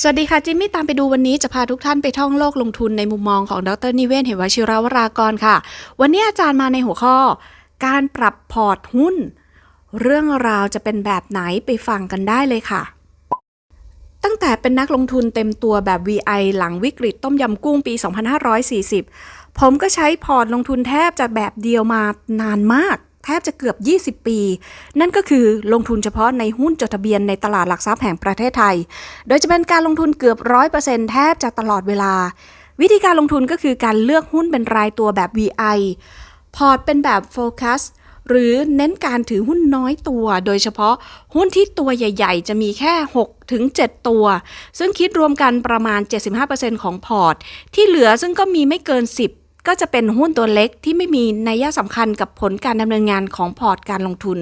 สวัสดีค่ะ จิมมี่ตามไปดูวันนี้จะพาทุกท่านไปท่องโลกลงทุนในมุมมองของดรนิเวศเหวชิราวรากรค่ะ วันนี้อาจารย์มาในหัวข้อ การปรับพอร์ตหุ้น เรื่องราวจะเป็นแบบไหนไปฟังกันได้เลยค่ะ ตั้งแต่เป็นนักลงทุนเต็มตัวแบบ VI หลังวิกฤตต้มยำกุ้งปี 2540 ผมก็ใช้พอร์ตลงทุนแทบจะแบบเดียวมานานมาก แทบจะเกือบ 20 ปี นั่นก็คือลงทุนเฉพาะในหุ้นจดทะเบียนในตลาดหลักทรัพย์แห่งประเทศไทย โดยจะเป็นการลงทุนเกือบ 100%แทบจะตลอดเวลา วิธีการลงทุนก็คือการเลือกหุ้นเป็นรายตัวแบบ VI พอร์ตเป็นแบบ Focus หรือเน้นการถือหุ้นน้อยตัว โดยเฉพาะหุ้นที่ตัวใหญ่ ๆ จะมีแค่ 6 ถึง 7 ตัว ซึ่งคิดรวมกันประมาณ 75%ของพอร์ต ที่เหลือซึ่งก็มีไม่เกิน 10 ก็จะเป็นหุ้นตัวเล็กที่ไม่มีนัยสำคัญกับผลการดำเนินงานของพอร์ตการลงทุน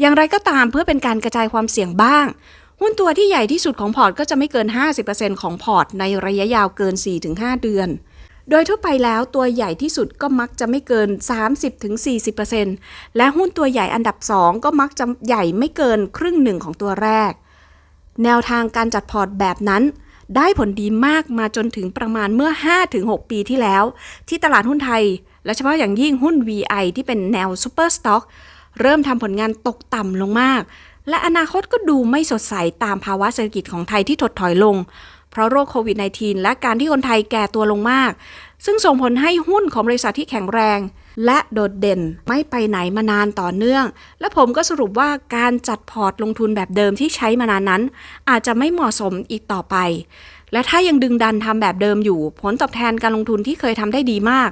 อย่างไรก็ตามเพื่อเป็นการกระจายความเสี่ยงบ้าง หุ้นตัวที่ใหญ่ที่สุดของพอร์ตก็จะไม่เกิน 50%ของพอร์ตในระยะยาวเกิน 4-5 เดือน โดยทั่วไปแล้วตัวใหญ่ที่สุดก็มักจะไม่เกิน 30-40%และหุ้นตัวใหญ่อันดับ 2 ก็มักจะใหญ่ไม่เกินครึ่งหนึ่งของตัวแรก แนวทางการจัดพอร์ตแบบนั้น ได้ผลดีมากมาจนถึงประมาณเมื่อ 5-6 ปีที่แล้ว ที่ตลาดหุ้นไทย และเฉพาะอย่างยิ่งหุ้น VI ที่เป็นแนวซูเปอร์สต็อกเริ่มทำผลงานตกต่ำลงมาก และอนาคตก็ดูไม่สดใสตามภาวะเศรษฐกิจของไทยที่ถดถอยลง เพราะโรคโควิด -19 และการที่คนไทยแก่ตัวลงมาก ซึ่งส่งผลให้หุ้นของบริษัทที่แข็งแรง และโดดเด่นไม่ไปไหนมานานต่อเนื่อง และผมก็สรุปว่าการจัดพอร์ตลงทุนแบบเดิมที่ใช้มานานนั้น อาจจะไม่เหมาะสมอีกต่อไป และถ้ายังดึงดันทำแบบเดิมอยู่ ผลตอบแทนการลงทุนที่เคยทำได้ดีมาก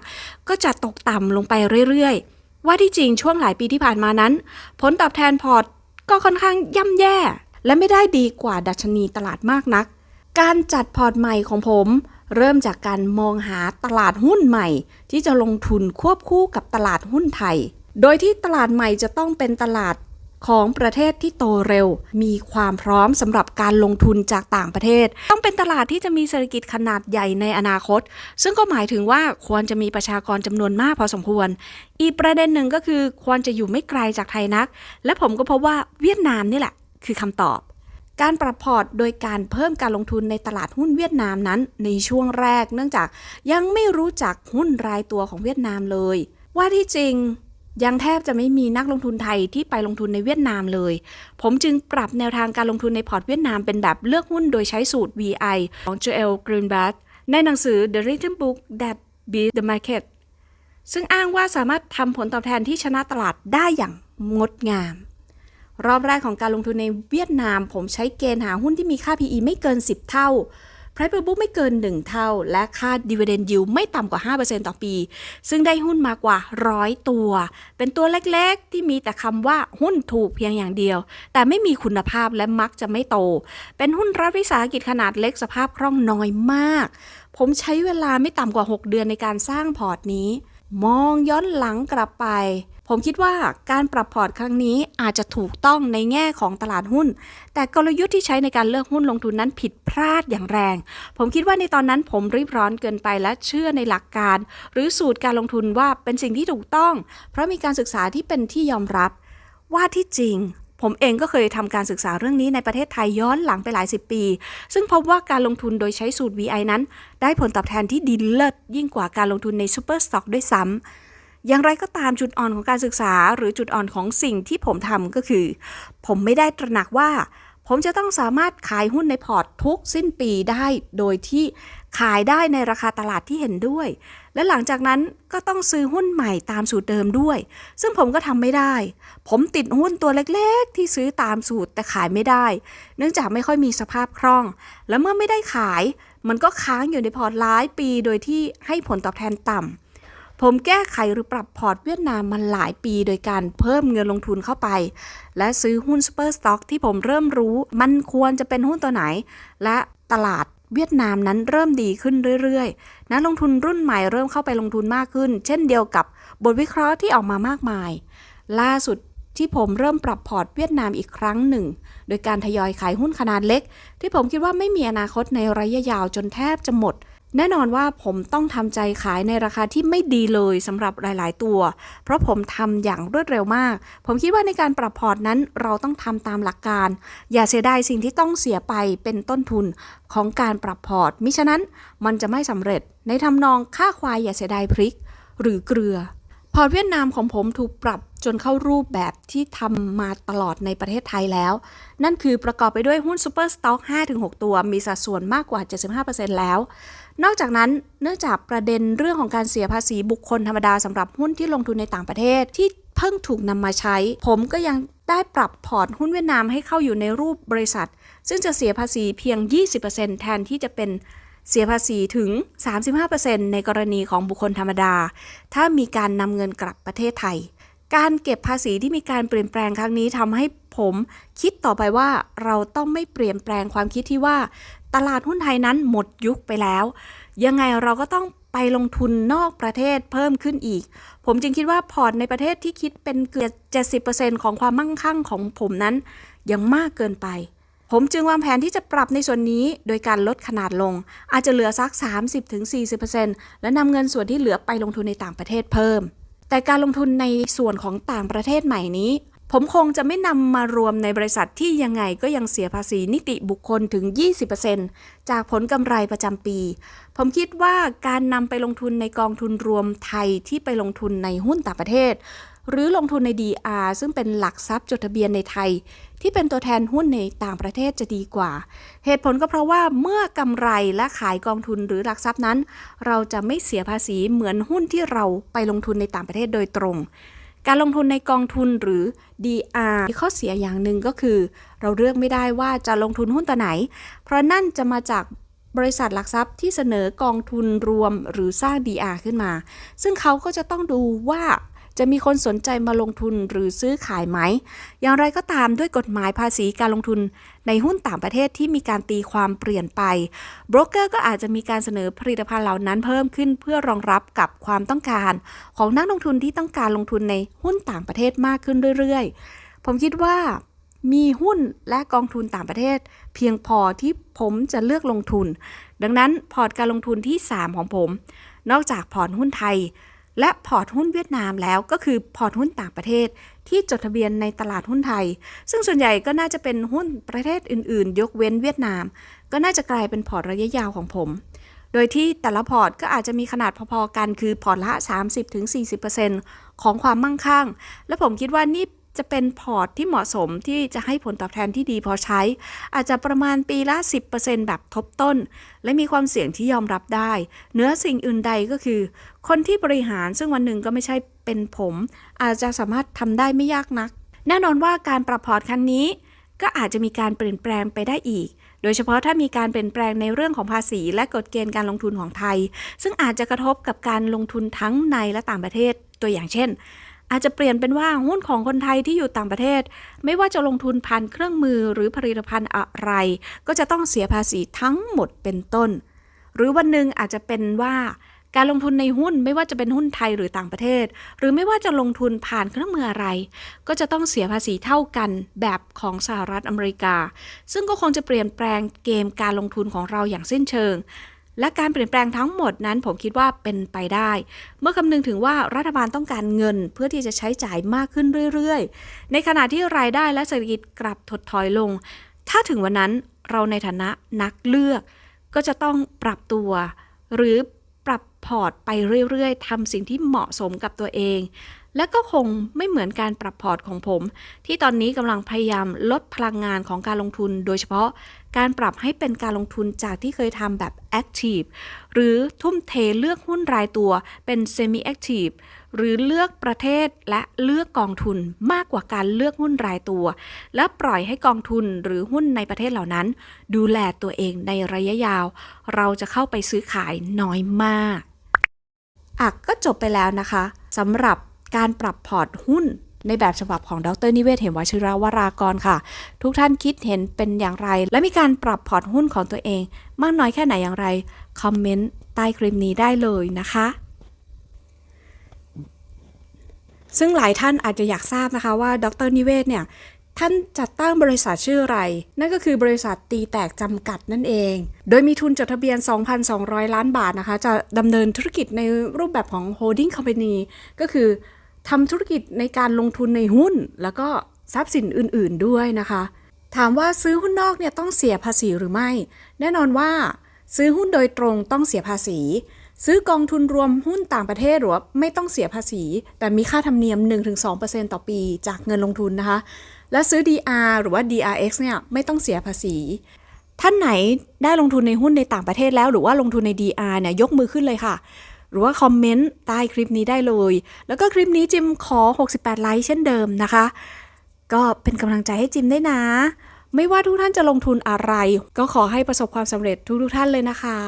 ก็จะตกต่ำลงไปเรื่อยๆ ว่าที่จริงช่วงหลายปีที่ผ่านมานั้น ผลตอบแทนพอร์ตก็ค่อนข้างย่ำแย่ และไม่ได้ดีกว่าดัชนีตลาดมากนัก การจัดพอร์ตใหม่ของผม เริ่มจากการมองหาตลาดหุ้นใหม่ ที่จะลงทุนควบคู่กับตลาดหุ้นไทย โดยที่ตลาดใหม่จะต้องเป็นตลาดของประเทศที่โตเร็ว มีความพร้อมสำหรับการลงทุนจากต่างประเทศ ต้องเป็นตลาดที่จะมีเศรษฐกิจขนาดใหญ่ในอนาคต ซึ่งก็หมายถึงว่าควรจะมีประชากรจำนวนมากพอสมควร อีกประเด็นหนึ่งก็คือควรจะอยู่ไม่ไกลจากไทยนัก และผมก็พบว่าเวียดนามนี่แหละ คือคำตอบ การปรับพอร์ตโดยการเพิ่มการลงทุนในตลาดหุ้นเวียดนามนั้น ในช่วงแรกเนื่องจากยังไม่รู้จักหุ้นรายตัวของเวียดนามเลย ว่าที่จริงยังแทบจะไม่มีนักลงทุนไทยที่ไปลงทุนในเวียดนามเลย ผมจึงปรับแนวทางการลงทุนในพอร์ตเวียดนามเป็นแบบเลือกหุ้นโดยใช้สูตร VI ของ Joel Greenblatt ในหนังสือ The Written Book That Beat the Market ซึ่งอ้างว่าสามารถทำผลตอบแทนที่ชนะตลาดได้อย่างงดงาม รอบแรกของการลงทุนในเวียดนาม ผมใช้เกณฑ์หาหุ้นที่มีค่า PE ไม่เกิน 10 เท่า Price per book ไม่เกิน 1 เท่า และค่า dividend yield ไม่ต่ำกว่า 5%ต่อปี ซึ่งได้หุ้นมากว่า 100 ตัว เป็นตัวเล็กๆ ที่มีแต่คำว่าหุ้นถูกเพียงอย่างเดียว แต่ไม่มีคุณภาพและมักจะไม่โต เป็นหุ้นรัฐวิสาหกิจขนาดเล็กสภาพคล่องน้อยมาก ผมใช้เวลาไม่ต่ำกว่า 6 เดือนในการสร้างพอร์ตนี้ มองย้อนหลังกลับไป ผมคิดว่าการปรับพอร์ตครั้งนี้อาจจะถูกต้องในแง่ของตลาดหุ้น แต่กลยุทธ์ที่ใช้ในการเลือกหุ้นลงทุนนั้นผิดพลาดอย่างแรง ผมคิดว่าในตอนนั้นผมรีบร้อนเกินไปและเชื่อในหลักการ หรือสูตรการลงทุนว่าเป็นสิ่งที่ถูกต้อง เพราะมีการศึกษาที่เป็นที่ยอมรับ ว่าที่จริงผมเองก็เคยทำการศึกษาเรื่องนี้ในประเทศไทยย้อนหลังไปหลายสิบปี ซึ่งพบว่าการลงทุนโดยใช้สูตร VI นั้น ได้ผลตอบแทนที่ดีเลิศยิ่งกว่าการลงทุนในซูเปอร์สต็อกด้วยซ้ำ อย่างไรก็ตามจุดอ่อนของการศึกษา หรือจุดอ่อนของสิ่งที่ผมทำก็คือ ผมไม่ได้ตระหนักว่า ผมจะต้องสามารถขายหุ้นในพอร์ตทุกสิ้นปีได้ โดยที่ขายได้ในราคาตลาดที่เห็นด้วย และหลังจากนั้นก็ต้องซื้อหุ้นใหม่ตามสูตรเดิมด้วย ซึ่งผมก็ทำไม่ได้ ผมติดหุ้นตัวเล็กๆ ที่ซื้อตามสูตรแต่ขายไม่ได้ เนื่องจากไม่ค่อยมีสภาพคล่อง และเมื่อไม่ได้ขาย มันก็ค้างอยู่ในพอร์ตหลายปี โดยที่ให้ผลตอบแทนต่ำ ผมแก้ไขหรือปรับพอร์ตเวียดนามมาหลายปีโดยการเพิ่มเงินลงทุนเข้าไป และซื้อหุ้นซูเปอร์สต็อกที่ผมเริ่มรู้ มันควรจะเป็นหุ้นตัวไหน และตลาดเวียดนามนั้นเริ่มดีขึ้นเรื่อยๆ นักลงทุนรุ่นใหม่เริ่มเข้าไปลงทุนมากขึ้น เช่นเดียวกับบทวิเคราะห์ที่ออกมามากมาย ล่าสุดที่ผมเริ่มปรับพอร์ตเวียดนามอีกครั้งหนึ่ง โดยการทยอยขายหุ้นขนาดเล็ก ที่ผมคิดว่าไม่มีอนาคตในระยะยาวจนแทบจะหมด แน่นอนว่าผมต้องทำใจขายในราคาที่ไม่ดีเลยสำหรับหลาย ๆ ตัว เพราะผมทำอย่างรวดเร็วมาก ผมคิดว่าในการปรับพอร์ตนั้นเราต้องทำตามหลักการ อย่าเสียดายสิ่งที่ต้องเสียไปเป็นต้นทุนของการปรับพอร์ต มิฉะนั้นมันจะไม่สำเร็จ ในทำนองค่าควายอย่าเสียดายพริก หรือเกลือ พอร์ตเวียดนามของผมถูกปรับ จนเข้ารูปแบบที่ทำมาตลอดในประเทศไทยแล้ว นั่นคือประกอบไปด้วยหุ้นซูเปอร์สต็อก 5-6 ตัว มีสัดส่วนมากกว่า 75%แล้ว นอกจากนั้นเนื่องจากประเด็นเรื่องของการเสียภาษีบุคคลธรรมดาสำหรับหุ้นที่ลงทุนในต่างประเทศที่เพิ่งถูกนำมาใช้ ผมก็ยังได้ปรับพอร์ตหุ้นเวียดนามให้เข้าอยู่ในรูปบริษัท ซึ่งจะเสียภาษีเพียง 20%แทนที่จะเป็นเสียภาษีถึง 35%ในกรณีของบุคคลธรรมดา ถ้ามีการนำเงินกลับประเทศไทย การเก็บภาษีที่มีการเปลี่ยนแปลงครั้งนี้ทำให้ผมคิดต่อไปว่าเราต้องไม่เปลี่ยนแปลงความคิดที่ว่า ตลาดหุ้นไทยนั้นหมดยุคไปแล้ว ยังไงเราก็ต้องไปลงทุนนอกประเทศเพิ่มขึ้นอีก ผมจึงคิดว่าพอร์ตในประเทศที่คิดเป็นเกือบ 70%ของความมั่งคั่งของผมนั้น ยังมากเกินไป ผมจึงวางแผนที่จะปรับในส่วนนี้โดยการลดขนาดลง อาจจะเหลือสัก 30-40%และนำเงินส่วนที่เหลือไปลงทุนในต่างประเทศเพิ่ม แต่การลงทุนในส่วนของต่างประเทศใหม่นี้ ผมคงจะไม่นำมารวมในบริษัทที่ยังไงก็ยังเสียภาษีนิติบุคคลถึง 20%จากผลกำไรประจำปี ผมคิดว่าการนำไปลงทุนในกองทุนรวมไทยที่ไปลงทุนในหุ้นต่างประเทศ หรือลงทุนใน DR ซึ่งเป็นหลักทรัพย์จดทะเบียนในไทย ที่เป็นตัวแทนหุ้นในต่างประเทศจะดีกว่า เหตุผลก็เพราะว่าเมื่อกำไรและขายกองทุนหรือหลักทรัพย์นั้น เราจะไม่เสียภาษีเหมือนหุ้นที่เราไปลงทุนในต่างประเทศโดยตรง การลงทุนในกองทุนหรือ DR มีข้อเสียอย่างหนึ่งก็คือ เราเลือกไม่ได้ว่าจะลงทุนหุ้นตัวไหน เพราะนั่นจะมาจากบริษัทหลักทรัพย์ที่เสนอกองทุนรวมหรือสร้าง DR ขึ้นมา ซึ่งเขาก็จะต้องดูว่า จะมีคนสนใจมาลงทุนหรือซื้อขายไหม อย่างไรก็ตามด้วยกฎหมายภาษีการลงทุนในหุ้นต่างประเทศที่มีการตีความเปลี่ยนไปโบรกเกอร์ก็อาจจะมีการเสนอผลิตภัณฑ์เหล่านั้นเพิ่มขึ้นเพื่อรองรับกับความต้องการ ของนักลงทุนที่ต้องการลงทุนในหุ้นต่างประเทศมากขึ้นเรื่อยๆ ผมคิดว่ามีหุ้นและกองทุนต่างประเทศ เพียงพอที่ผมจะเลือกลงทุน ดังนั้นพอร์ตการลงทุนที่ 3 ของผม นอกจากพอร์ตหุ้นไทย และพอร์ตหุ้นเวียดนามแล้วก็คือพอร์ตหุ้นต่างประเทศ ที่จดทะเบียนในตลาดหุ้นไทย ซึ่งส่วนใหญ่ก็น่าจะเป็นหุ้นประเทศอื่น ๆ ยกเว้นเวียดนาม ก็น่าจะกลายเป็นพอร์ตระยะยาวของผม โดยที่แต่ละพอร์ตก็อาจจะมีขนาดพอ ๆ กันคือพอร์ตละ 30-40%ของความมั่งคั่ง และผมคิดว่านี่ จะเป็นพอร์ตที่เหมาะสมที่จะให้ผลตอบแทนที่ดีพอใช้ อาจจะประมาณปีละ 10%แบบทบต้น และมีความเสี่ยงที่ยอมรับได้ เนื้อสิ่งอื่นใดก็คือ คนที่บริหารซึ่งวันหนึ่งก็ไม่ใช่เป็นผม อาจจะสามารถทำได้ไม่ยากนัก แน่นอนว่าการปรับพอร์ตครั้งนี้ ก็อาจจะมีการเปลี่ยนแปลงไปได้อีกโดยเฉพาะถ้ามีการเปลี่ยนแปลงในเรื่องของภาษี และกฎเกณฑ์การลงทุนของไทย ซึ่งอาจจะกระทบกับการลงทุนทั้งในและต่างประเทศ ตัวอย่างเช่น อาจจะเปลี่ยนเป็นว่าหุ้นของคนไทยที่อยู่ต่างประเทศ ไม่ว่าจะลงทุนผ่านเครื่องมือหรือผลิตภัณฑ์อะไร ก็จะต้องเสียภาษีทั้งหมดเป็นต้น หรือวันหนึ่งอาจจะเป็นว่าการลงทุนในหุ้นไม่ว่าจะเป็นหุ้นไทยหรือต่างประเทศ หรือไม่ว่าจะลงทุนผ่านเครื่องมืออะไร ก็จะต้องเสียภาษีเท่ากันแบบของสหรัฐอเมริกา ซึ่งก็คงจะเปลี่ยนแปลงเกมการลงทุนของเราอย่างสิ้นเชิง และการเปลี่ยนแปลงทั้งหมดนั้นผมคิดว่าเป็นไปได้ เมื่อคำนึงถึงว่ารัฐบาลต้องการเงินเพื่อที่จะใช้จ่ายมากขึ้นเรื่อยๆ ในขณะที่รายได้และเศรษฐกิจกลับถดถอยลง ถ้าถึงวันนั้นเราในฐานะนักเลือก ก็จะต้องปรับตัว หรือปรับพอร์ตไปเรื่อยๆทำสิ่งที่เหมาะสมกับตัวเอง และก็คงไม่เหมือนการปรับพอร์ตของผม ที่ตอนนี้กำลังพยายามลดพลังงานของการลงทุน โดยเฉพาะ การปรับให้เป็นการลงทุนจากที่เคยทำแบบ Active หรือทุ่มเทเลือกหุ้นรายตัวเป็น Semi Active หรือเลือกประเทศและเลือกกองทุนมากกว่าการเลือกหุ้นรายตัว และปล่อยให้กองทุนหรือหุ้นในประเทศเหล่านั้น ดูแลตัวเองในระยะยาว เราจะเข้าไปซื้อขายน้อยมากอะก็จบไปแล้วนะคะสำหรับการปรับพอร์ตหุ้น ในแบบฉบับของดรนิเวศ เหมวชิราวรากรค่ะ ทุกท่านคิดเห็นเป็นอย่างไร และมีการปรับพอร์ตหุ้นของตัวเอง มากน้อยแค่ไหนอย่างไร คอมเมนต์ใต้คลิปนี้ได้เลยนะคะ ซึ่งหลายท่านอาจจะอยากทราบนะคะว่าดรนิเวศเนี่ยท่านจัดตั้งบริษัทชื่ออะไร นั่นก็คือบริษัทตีแตกจำกัดนั่นเอง โดยมีทุนจดทะเบียน 2,200 ล้านบาทนะคะ จะดำเนินธุรกิจในรูปแบบของ holding company ก็คือ ทำธุรกิจในการลงทุนในหุ้น แล้วก็ทรัพย์สินอื่นๆด้วยนะคะ ถามว่าซื้อหุ้นนอกเนี่ยต้องเสียภาษีหรือไม่ แน่นอนว่า ซื้อหุ้นโดยตรงต้องเสียภาษี ซื้อกองทุนรวมหุ้นต่างประเทศหรือว่าไม่ต้องเสียภาษี แต่มีค่าธรรมเนียม 1-2%ต่อปีจากเงินลงทุนนะคะ และซื้อ DR หรือว่า DRX เนี่ยไม่ต้องเสียภาษีท่านไหนได้ลงทุนในหุ้นในต่างประเทศแล้วหรือว่าลงทุนใน DR เนี่ยยกมือขึ้นเลยค่ะ หรือว่าคอมเมนต์ใต้คลิปนี้ได้เลย แล้วก็คลิปนี้จิมขอ 68 ไลค์เช่นเดิมนะคะ ก็เป็นกำลังใจให้จิมได้นะ ไม่ว่าทุกท่านจะลงทุนอะไร ก็ขอให้ประสบความสำเร็จทุกๆท่านเลยนะคะ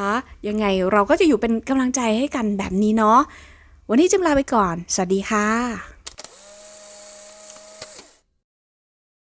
ยังไงเราก็จะอยู่เป็นกำลังใจให้กันแบบนี้เนาะ วันนี้จิมลาไปก่อน สวัสดีค่ะ